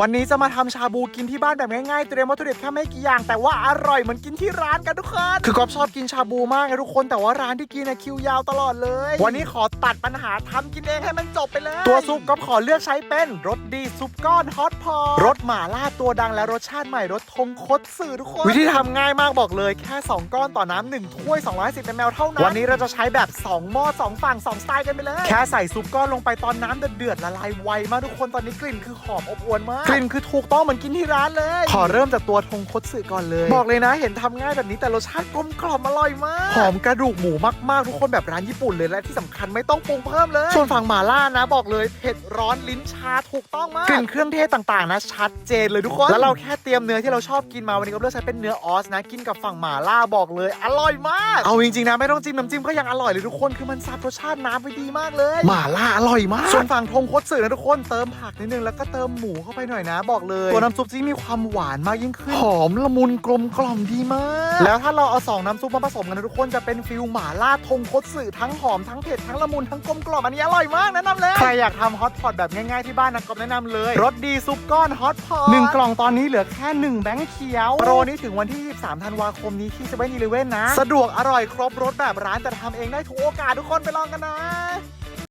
วันนี้จะมาทำชาบูกินที่บ้านแบบง่ายๆ เตรียมวัตถุดิบแค่ไม่กี่อย่าง แต่ว่าอร่อยเหมือนกินที่ร้านกันทุกคน คือกอบชอบกินชาบูมากนะทุกคน แต่ว่าร้านที่กินนะคิวยาวตลอดเลย วันนี้ขอตัดปัญหาทำกินเองให้มันจบไปเลย ตัวซุปก็ขอเลือกใช้เป็นรสดีซุปก้อนฮอตพอรสหม่าล่าตัวดังและรสชาติใหม่รสทงคตสื่อทุกคน วิธีทำง่ายมากบอกเลยแค่ 2 ก้อนต่อน้ำหนึ่งถ้วย210มลเท่านั้น วันนี้เราจะใช้แบบ 2 หม้อ2ฝั่ง2สไตล์กันไปเลย แค่ใส่ซุปก้อนลงไปตอนน้ำเดือดๆละลายไวมากทุกคนตอนนี้กลิ่นคือหอมอบอวลมากกลิ่นคือถูกต้องเหมือนกินที่ร้านเลย ขอเริ่มจากตัวทงคตสึก่อนเลย บอกเลยนะเห็นทำง่ายแบบนี้แต่รสชาติกลมกล่อมอร่อยมาก หอมกระดูกหมูมากๆ ทุกคนแบบร้านญี่ปุ่นเลยและที่สำคัญไม่ต้องปรุงเพิ่มเลย ส่วนฝั่งหม่าล่านะ บอกเลยเผ็ดร้อนลิ้นชาถูกต้องมาก กลิ่นเครื่องเทศต่างๆนะชัดเจนเลยทุกคน แล้วเราแค่เตรียมเนื้อที่เราชอบกินมาวันนี้ก็เลือกใช้เป็นเนื้อออสนะ กินกับฝั่งหม่าล่าบอกเลย อร่อยมาก เอาจริงๆนะไม่ต้องจิ้มน้ำจิ้มก็ยังอร่อยเลยทุกคนคือมันซับรสชาติน้ำไปดีมากเลยหม่าล่าอร่อยมาก ส่วนฝั่งทงคตสึนะทุกคนเติมผักนิดนึงแล้วก็เติมหมูเข้าไปหน่อยนะ บอกเลยตัวน้ำซุปที่มีความหวานมากยิ่งขึ้นหอมละมุนกลมกล่อมดีมาก แล้วถ้าเราเอาสองน้ำซุปมาผสมกันนะทุกคนจะเป็นฟิลหม่าล่าทงคตสึทั้งหอมทั้งเผ็ดทั้งละมุนทั้งกลมกล่อมอันนี้อร่อยมากแนะนำเลยใครอยากทำฮอตพอตแบบง่ายๆที่บ้านนะก็แนะนำเลยรสดีซุปก้อนฮอตพอตหนึ่งกล่องตอนนี้เหลือแค่หนึ่งแบงค์เขียวโปรนี้ถึงวันที่ 23 ธันวาคมนี้ที่เซเว่นอีเลเว่นนะ สะดวกอร่อยครบรสแบบร้านแต่ทำเองได้ทุกโอกาสทุกคนไปลองกันนะ